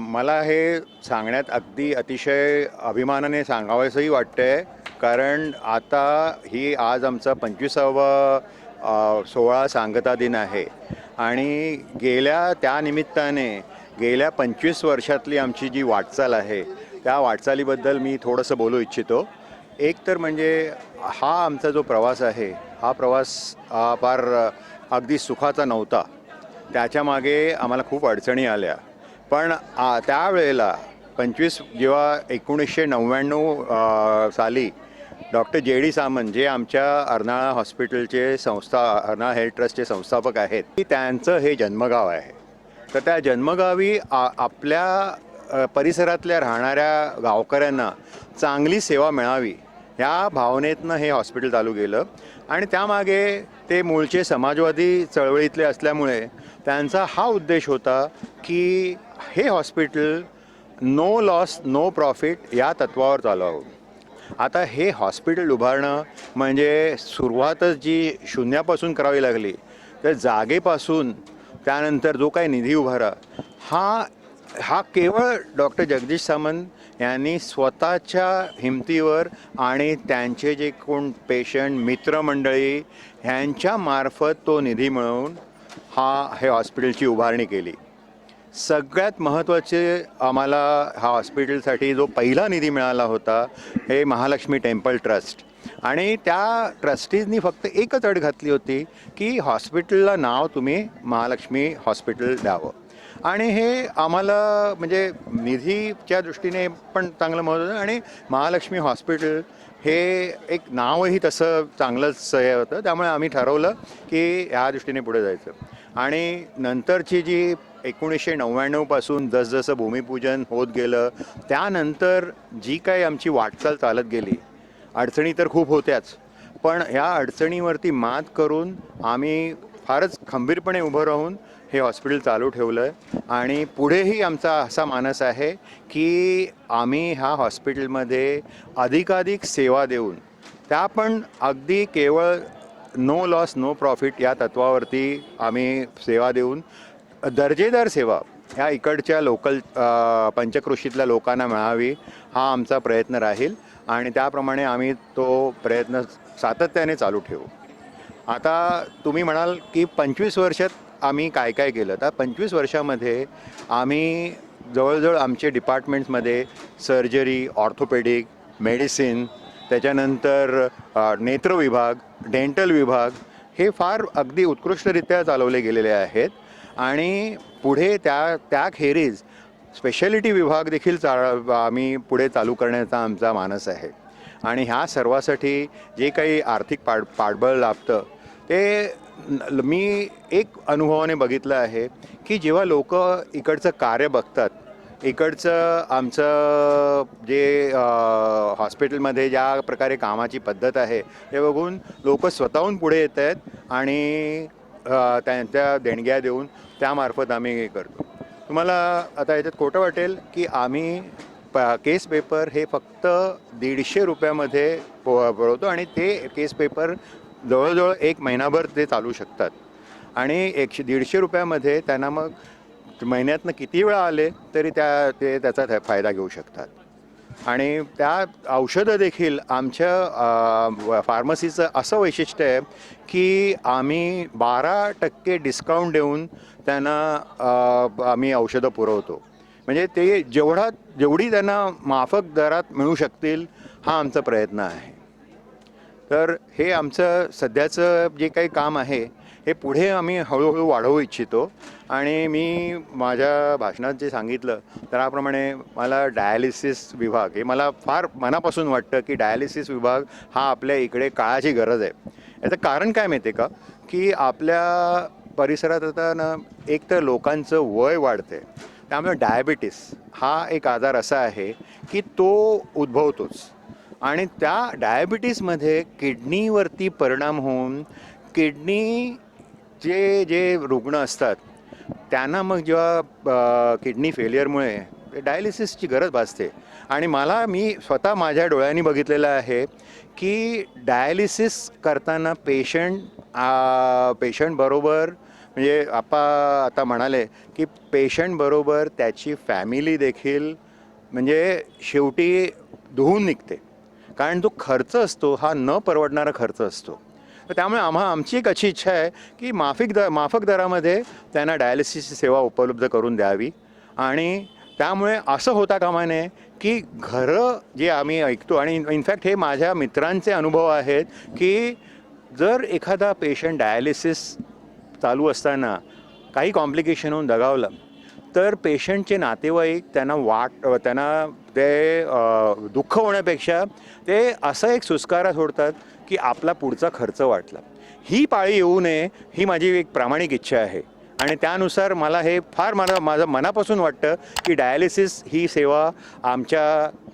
मला हे सांगण्यात अगदी अतिशय अभिमानाने सांगावंसंही वाटतं आहे कारण आता ही आज आमचा पंचवीसावा सोहळा सांगता दिन आहे. आणि गेल्या त्यानिमित्ताने गेल्या पंचवीस वर्षातली आमची जी वाटचाल आहे त्या वाटचालीबद्दल मी थोडंसं बोलू इच्छितो. एक तर म्हणजे हा आमचा जो प्रवास आहे हा प्रवास फार अगदी सुखाचा नव्हता. त्याच्यामागे आम्हाला खूप अडचणी आल्या. पण त्यावेळेला पंचवीस जेव्हा एकोणीसशे नव्याण्णव साली डॉक्टर जे डी सामंत जे आमच्या अर्नाळा हॉस्पिटलचे संस्था अर्नाळा हेल्थ ट्रस्टचे संस्थापक आहेत की त्यांचं हे जन्मगाव आहे. तर त्या जन्मगावी आ आपल्या परिसरातल्या राहणाऱ्या गावकऱ्यांना चांगली सेवा मिळावी ह्या भावनेतनं हे हॉस्पिटल चालू केलं. आणि त्यामागे ते मूळचे समाजवादी चळवळीतले असल्यामुळे त्यांचा हा उद्देश होता की हे hospital no loss no profit या तत्वावर आहोत आता हे हॉस्पिटल उभारणं म्हणजे सुरुवातच जी शून्यापासून करावी लागली तर जागेपासून त्यानंतर जो काही निधी उभारा हा हा केवळ डॉक्टर जगदीश सामंत यांनी स्वतःच्या हिमतीवर आणि त्यांचे जे कोण पेशंट मित्रमंडळी ह्यांच्या मार्फत तो निधी मिळवून हा हे हॉस्पिटलची उभारणी केली. सगळ्यात महत्त्वाचे आम्हाला हा हॉस्पिटलसाठी जो पहिला निधी मिळाला होता हे महालक्ष्मी टेम्पल ट्रस्ट. आणि त्या ट्रस्टीजनी फक्त एकच अट घातली होती की हॉस्पिटलला नाव तुम्ही महालक्ष्मी हॉस्पिटल द्यावं. आणि हे आम्हाला म्हणजे निधीच्या दृष्टीने पण चांगलं महत्त्व होतं आणि महालक्ष्मी हॉस्पिटल हे एक नावही तसं चांगलंच हे होतं. त्यामुळे आम्ही ठरवलं की ह्या दृष्टीने पुढे जायचं. आणि नंतरची जी एकोणीसशे नव्याण्णवपासून जसजसं भूमिपूजन होत गेलं त्यानंतर जी काही आमची वाटचाल चालत गेली अडचणी तर खूप होत्याच. पण ह्या अडचणीवरती मात करून आम्ही फारच खंबीरपणे उभं राहून हे हॉस्पिटल चालू ठेवलं आहे आणि पुढेही आमचा असा मानस आहे की आम्ही ह्या हॉस्पिटलमध्ये अधिकाधिक सेवा देऊन त्या पण अगदी केवळ नो लॉस नो प्रॉफिट या तत्वावरती आम्ही सेवा देऊन दर्जेदार सेवा ह्या इकडच्या लोकल पंचकृषीतल्या लोकांना मिळावी हा आमचा प्रयत्न राहील. आणि त्याप्रमाणे आम्ही तो प्रयत्न सातत्याने चालू ठेवू. आता तुम्ही म्हणाल की पंचवीस वर्षात आम्ही काय काय केलं? तर पंचवीस वर्षामध्ये आम्ही जवळजवळ आमचे डिपार्टमेंट्समध्ये सर्जरी ऑर्थोपेडिक मेडिसिन त्याच्यानंतर नेत्र विभाग डेंटल विभाग हे फार अगदी उत्कृष्टरित्या चालवले गेलेले आहेत. आणि पुढे त्या त्याखेरीज स्पेशालिटी विभाग देखील चा आम्ही पुढे चालू करण्याचा आमचा मानस आहे. आणि ह्या सर्वासाठी जे काही आर्थिक पाड पाठबळ लाभतं ते मी एक अनुभवाने बघितलं आहे की जेव्हा लोक इकडचं कार्य बघतात इकडचं आमचं जे हॉस्पिटलमध्ये ज्या प्रकारे कामाची पद्धत आहे ते बघून लोक स्वतःहून पुढे येत आहेत आणि त्यांच्या देणग्या देऊन त्यामार्फत आम्ही हे करतो. तुम्हाला आता याच्यात खोटं वाटेल की आम्ही प केस पेपर हे फक्त दीडशे रुपयामध्ये पो पुरवतो आणि ते केस पेपर जवळजवळ एक महिनाभर ते चालू शकतात. आणि एकशे दीडशे रुपयामध्ये त्यांना मग महिन्यातनं किती वेळा आले तरी त्या ते त्याचा फायदा घेऊ शकतात. आणि त्या औषधं देखील आमच्या फार्मसीचं असं वैशिष्ट्य आहे की आम्ही बारा टक्के डिस्काउंट देऊन त्यांना आम्ही औषधं पुरवतो. म्हणजे ते जेवढा जेवढी त्यांना माफक दरात मिळू शकतील हा आमचा प्रयत्न आहे. तर हे आमचं सध्याचं जे काही काम आहे हे पुढे आम्ही हळूहळू वाढवू इच्छितो. आणि मी माझ्या भाषणात जे सांगितलं त्याप्रमाणे मला डायालिसिस विभाग हे मला फार मनापासून वाटतं की डायालिसिस विभाग हा आपल्या इकडे काळाची गरज आहे. याचं कारण काय माहिती आहे का? की आपल्या परिसरात आता ना एक तर लोकांचं वय वाढते त्यामुळे डायबिटीस हा एक आजार असा आहे की तो उद्भवतोच. आणि त्या डायबिटीसमध्ये किडनीवरती परिणाम होऊन किडनी जे जे रुग्ण असतात त्यांना मग जेव्हा किडनी फेलियरमुळे डायलिसिसची गरज भासते. आणि मला मी स्वतः माझ्या डोळ्यांनी बघितलेलं आहे की डायलिसिस करताना पेशंट पेशंटबरोबर म्हणजे आपा आता म्हणाले की पेशंटबरोबर त्याची फॅमिली देखील म्हणजे शेवटी धुवून निघते. कारण तो खर्च असतो हा न परवडणारा खर्च असतो. तर त्यामुळे आम्हा आमची एक अशी इच्छा आहे की माफिक द माफक दरामध्ये त्यांना डायलिसिसची सेवा उपलब्ध करून द्यावी. आणि त्यामुळे असं होता कामा नये की घरं जे आम्ही ऐकतो आणि इनफॅक्ट हे माझ्या मित्रांचे अनुभव आहेत की जर एखादा पेशंट डायलिसिस चालू असताना काही कॉम्प्लिकेशन होऊन दगावलं तर पेशंटचे नातेवाईक त्यांना वाट त्यांना ते दुःख होण्यापेक्षा ते असं एक सुस्कारा सोडतात की आपला पुढचा खर्च वाटला. ही पाळी येऊ नये ही माझी एक प्रामाणिक इच्छा आहे. आणि त्यानुसार मला हे फार मला माझं मनापासून वाटतं की डायलिसिस ही सेवा आमच्या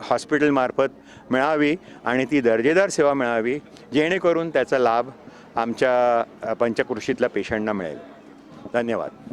हॉस्पिटलमार्फत मिळावी आणि ती दर्जेदार सेवा मिळावी जेणेकरून त्याचा लाभ आमच्या पंचकृषीतल्या पेशंटना मिळेल. धन्यवाद.